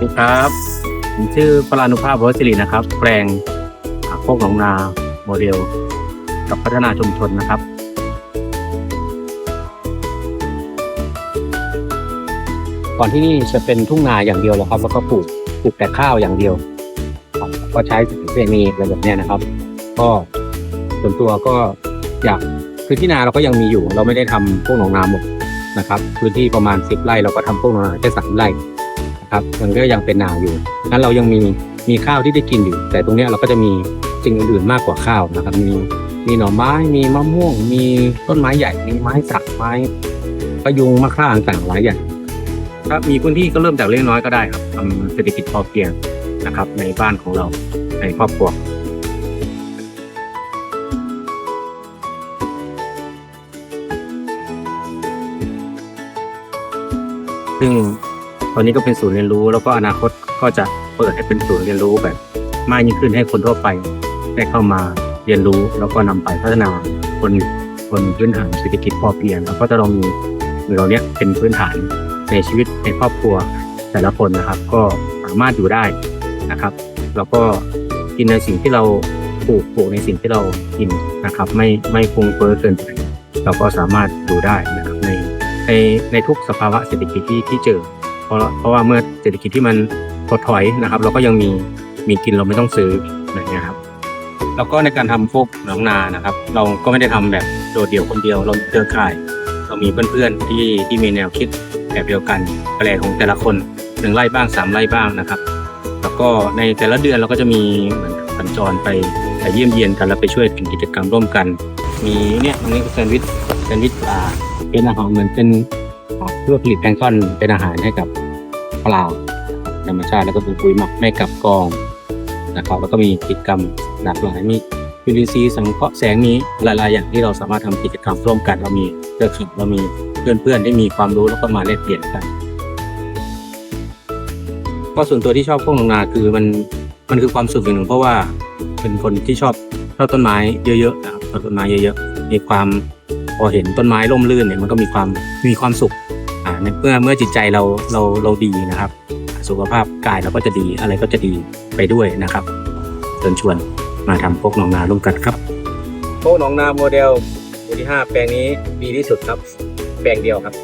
ดีครับ ผมชื่อพลานุภาพวสิรินะครับ แปลงโคกหนองนาโมเดล กับพัฒนาชุมชนนะครับก่อนที่นี่จะเป็นทุ่งนาอย่างเดียวแล้วครับ แล้วก็ปลูกปลูกแต่ข้าวอย่างเดียว ก็ใช้สารเคมีอะไรแบบนี้นะครับ ก็ส่วนตัวก็อยากคือที่นาเราก็ยังมีอยู่ เราไม่ได้ทำพวกหนองนาหมดนะครับ พื้นที่ประมาณสิบไร่เราก็ทำพวกหนองนาแค่สามไร่ ครับมันก็ยังเป็นนาอยู่งั้นเรายังมีมีข้าวที่ได้กินอยู่ แต่ตรงนี้เราก็จะมีสิ่งอื่นๆมากกว่าข้าวนะครับ มีมีหน่อไม้มีมะม่วง มีต้นไม้ใหญ่มีไม้สักไม้ประยุงมะข่าต่างๆหลายอย่างถ้ามีพื้นที่ก็เริ่มจากเล็กน้อยก็ได้ครับทำเศรษฐกิจพอเพียงนะครับ ในบ้านของเราในครอบครัวซึ่ง ตอนนี้ก็เป็นศูนย์เรียนรู้ แล้วก็อนาคตก็จะเปิดให้เป็นศูนย์เรียนรู้แบบมากยิ่งขึ้นให้คนทั่วไปได้เข้ามาเรียนรู้แล้วก็นำไปพัฒนาบนบนพื้นฐานเศรษฐกิจพอเพียงแล้วก็จะลองมีเราเนี้ยเป็นพื้นฐานในชีวิตในครอบครัวแต่ละคนนะครับ ก็สามารถอยู่ได้นะครับ แล้วก็กินในสิ่งที่เราปลูกปลูกในสิ่งที่เรากินนะครับ ไม่ไม่ฟุ้งเฟ้อเกินไปเราก็สามารถอยู่ได้นะครับในในในทุกสภาวะเศรษฐกิจที่ที่เจอ เพราะเพราะว่าเมื่อเศรษฐกิจที่มันถดถอยนะครับ เราก็ยังมีมีกินเราไม่ต้องซื้ออย่างเงี้ยครับแล้วก็ในการทำพวกหนองนานะครับ เราก็ไม่ได้ทำแบบโดดเดี่ยวคนเดียวเราเครือข่าย เรามีเพื่อนๆที่ที่มีแนวคิดแบบเดียวกันแปลของแต่ละคนหนึ่งไร่บ้างสามไร่บ้างนะครับ แล้วก็ในแต่ละเดือนเราก็จะมีเหมือนสัญจรไปไปเยี่ยมเยียนกันแล้วไปช่วยทำกิจกรรมร่วมกัน มีเนี่ยตรงนี้ก็แซนด์วิชแซนด์วิชปลาเป็นอาหารเหมือนเป็น เพื่อผลิตแพลงก์ตอนเป็นอาหารให้กับปลาธรรมชาติแล้วก็เป็นปุ๋ยหมักให้กับกองนะครับแล้วก็มีกิจกรรมหลากหลายมีจุลินทรีย์สังเคราะห์แสงมีหลายๆอย่างที่เราสามารถทำกิจกรรมร่วมกันเรามีเครือข่ายเรามีเพื่อนๆที่มีความรู้แล้วก็มาแลกเปลี่ยนกันก็ส่วนตัวที่ชอบพวกนงนาคือมันมันคือความสุขอย่างหนึ่งเพราะว่าเป็นคนที่ชอบชอบต้นไม้เยอะๆนะครับชอบต้นไม้เยอะๆมีความพอเห็นต้นไม้ร่มรื่นเนี่ยมันก็มีความมีความสุข อ่าในเมื่อเมื่อจิตใจเราเราเราดีนะครับ สุขภาพกายเราก็จะดีอะไรก็จะดีไปด้วยนะครับเชิญชวนมาทำพวกหนองนาร่วมกันครับพวกหนองนาโมเดลตัวที่ห้าแปลงนี้ดีที่สุดครับ แปลงเดียวครับ